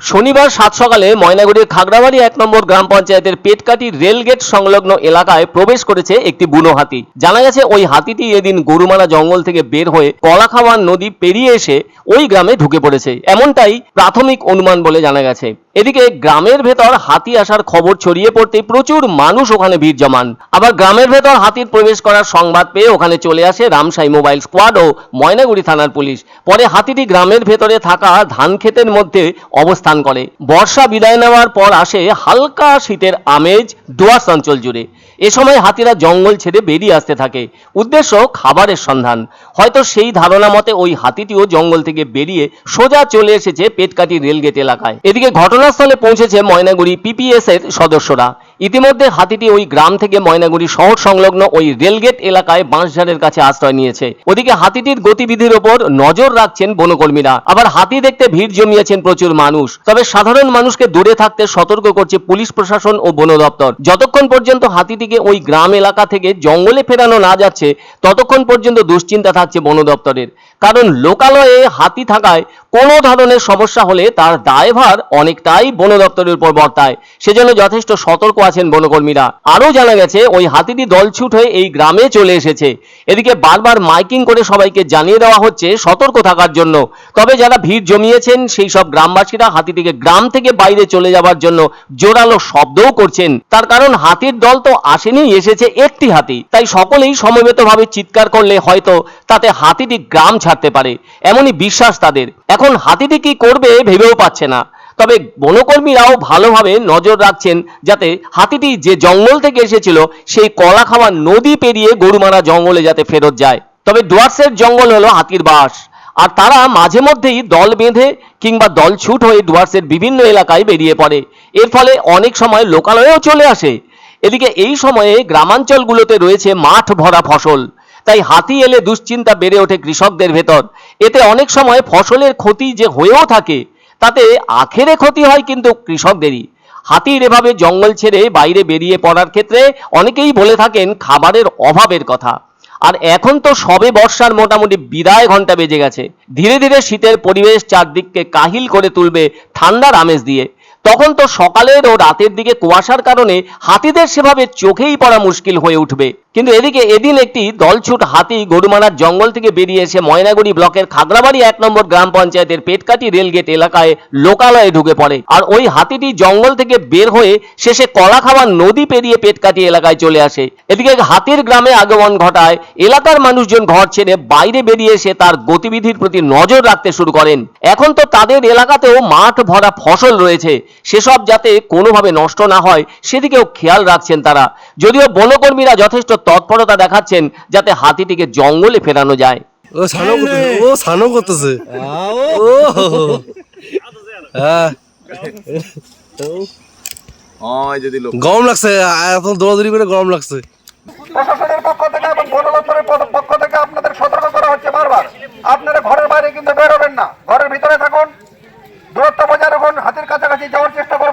শনিবার সাত সকালে ময়নাগুড়ির খাগড়াবাড়ি এক নম্বর গ্রাম পঞ্চায়েতের পেটকাটি রেলগেট সংলগ্ন এলাকায় প্রবেশ করেছে একটি বুনো হাতি। জানা গেছে, ওই হাতিটি এদিন গরুমারা জঙ্গল থেকে বের হয়ে কলাখাওয়ান নদী পেরিয়ে এসে ওই গ্রামে ঢুকে পড়েছে। এমনটাই প্রাথমিক অনুমান বলে জানা গেছে। এদিকে গ্রামের ভেতর হাতি আসার খবর ছড়িয়ে পড়তে প্রচুর মানুষ ওখানে ভিড় জমান। আবার গ্রামের ভেতর হাতির প্রবেশ করার সংবাদ পেয়ে ওখানে চলে আসে রামসাই মোবাইল স্কোয়াড ও ময়নাগুড়ি থানার পুলিশ। পরে হাতিটি গ্রামের ভেতরে থাকা ধান ক্ষেতের মধ্যে অবস্থান করে। বর্ষা বিদায় নেওয়ার পর আসে হালকা শীতের আমেজ ডুয়ার্স অঞ্চল জুড়ে। এ সময় হাতিরা জঙ্গল ছেড়ে বেরিয়ে আসতে থাকে। উদ্দেশ্য খাবারের সন্ধান। হয়তো সেই ধারণা মতে ওই হাতিটিও জঙ্গল থেকে বেরিয়ে সোজা চলে এসেছে পেটকাটি রেলগেট এলাকায়। এদিকে ঘটনাস্থলে পৌঁছেছে ময়নাগুড়ি পিপিএস এর সদস্যরা। ইতিমধ্যে হাতিটি ওই গ্রাম থেকে ময়নাগুড়ি শহর সংলগ্ন ওই রেলগেট এলাকায় বাঁশঝাড়ের কাছে আশ্রয় নিয়েছে। ওদিকে হাতিটির গতিবিধির ওপর নজর রাখছেন বনকর্মীরা। আবার হাতি দেখতে ভিড় জমিয়েছেন প্রচুর মানুষ। তবে সাধারণ মানুষকে দূরে থাকতে সতর্ক করছে পুলিশ প্রশাসন ও বন দপ্তর। যতক্ষণ পর্যন্ত হাতিটিকে ওই গ্রাম এলাকা থেকে জঙ্গলে ফেরানো না যাচ্ছে, ততক্ষণ পর্যন্ত দুশ্চিন্তা থাকছে বন দপ্তরের। কারণ লোকালয়ে হাতি থাকায় কোনো ধরনের সমস্যা হলে তার দায়ভার অনেকটাই বন দপ্তরের উপর বর্তায়। সেজন্য যথেষ্ট সতর্ক আছেন বনকর্মীরা। আরও জানা গেছে, ওই হাতিটি দলছুট হয়ে এই গ্রামে চলে এসেছে। এদিকে বারবার মাইকিং করে সবাইকে জানিয়ে দেওয়া হচ্ছে সতর্ক থাকার জন্য। তবে যারা ভিড় জমিয়েছেন, সেই সব গ্রামবাসীরা হাতিটিকে গ্রাম থেকে বাইরে চলে যাওয়ার জন্য জোরালো শব্দও করছেন। তার কারণ, হাতির দল তো আসেনি, এসেছে একটি হাতি। তাই সকলেই সমবেতভাবে চিৎকার করলে হয়তো তাতে হাতিটি গ্রাম ছাড়তে পারে। এমনই বিশ্বাস তাদের। এখন হাতিটি কি করবে ভেবেও পাচ্ছে না। তবে বনকর্মীরাও ভালোভাবে নজর রাখছেন যাতে হাতিটি যে জঙ্গল থেকে এসেছিল, সেই কলা খাওয়া নদী পেরিয়ে গরুমারা জঙ্গলে যাতে ফেরত যায়। তবে ডুয়ার্সের জঙ্গল হলো হাতির বাস। আর তারা মাঝে মধ্যেই দল বেঁধে কিংবা দল ছুট হয়ে ডুয়ার্সের বিভিন্ন এলাকায় বেরিয়ে পড়ে। এর ফলে অনেক সময় লোকালয়েও চলে আসে। এদিকে এই সময়ে গ্রামাঞ্চলগুলোতে রয়েছে মাঠ ভরা ফসল। তাই হাতি এলে দুশ্চিন্তা বেড়ে ওঠে কৃষকদের ভেতর। এতে অনেক সময় ফসলের ক্ষতি যে হয়েও থাকে, তাতে আখেরে ক্ষতি হয় কিন্তু কৃষকদেরই। হাতির এভাবে জঙ্গল ছেড়ে বাইরে বেরিয়ে পড়ার ক্ষেত্রে অনেকেই বলে থাকেন খাবারের অভাবের কথা। আর এখন তো সবে বর্ষার মোটামুটি বিদায় ঘণ্টা বেজে গেছে। ধীরে ধীরে শীতের পরিবেশ চারদিককে কাহিল করে তুলবে ঠান্ডার আমেজ দিয়ে। তখন তো সকালের ও রাতের দিকে কুয়াশার কারণে হাতিদের সেভাবে চোখেই পড়া মুশকিল হয়ে উঠবে। কিন্তু এদিকে এদিন একটি দলছুট হাতি গরুমারার জঙ্গল থেকে বেরিয়ে এসে ময়নাগুড়ি ব্লকের খাগড়াবাড়ি এক নম্বর গ্রাম পঞ্চায়েতের পেটকাটি রেলগেট এলাকায় লোকালয়ে ঢুকে পড়ে আর ওই হাতিটি জঙ্গল থেকে বের হয়ে শেষে কলা খাওয়ার নদী পেরিয়ে পেটকাটি এলাকায় চলে আসে। এদিকে হাতির গ্রামে আগমন ঘটায়, এলাকার মানুষজন ঘর ছেড়ে বাইরে বেরিয়ে এসে তার গতিবিধির প্রতি নজর রাখতে শুরু করেন। এখন তো তাদের এলাকাতেও মাঠ ভরা ফসল রয়েছে, সেসব যাতে কোনোভাবে নষ্ট না হয়, সেদিকেও খেয়াল রাখছেন তারা। যদিও বনকর্মীরা যথেষ্ট তৎপরতা দেখাচ্ছেন যাতে হাতিটিকে জঙ্গলে ফেরানো যায়। হ্যাঁ। গরম লাগছে এখন দৌড়াদৌড়ি করে গরম লাগছে। প্রশাসনের পক্ষ থেকে এবং বন দপ্তরের পক্ষ থেকে আপনাদের সতর্ক করা হচ্ছে বারবার। আপনারা ঘরের বাইরে কিন্তু বেরোবেন না। ঘরের ভিতরে থাকুন দূরত্ব বজায় রাখুন হাতের কাছাকাছি যাওয়ার চেষ্টা করুন।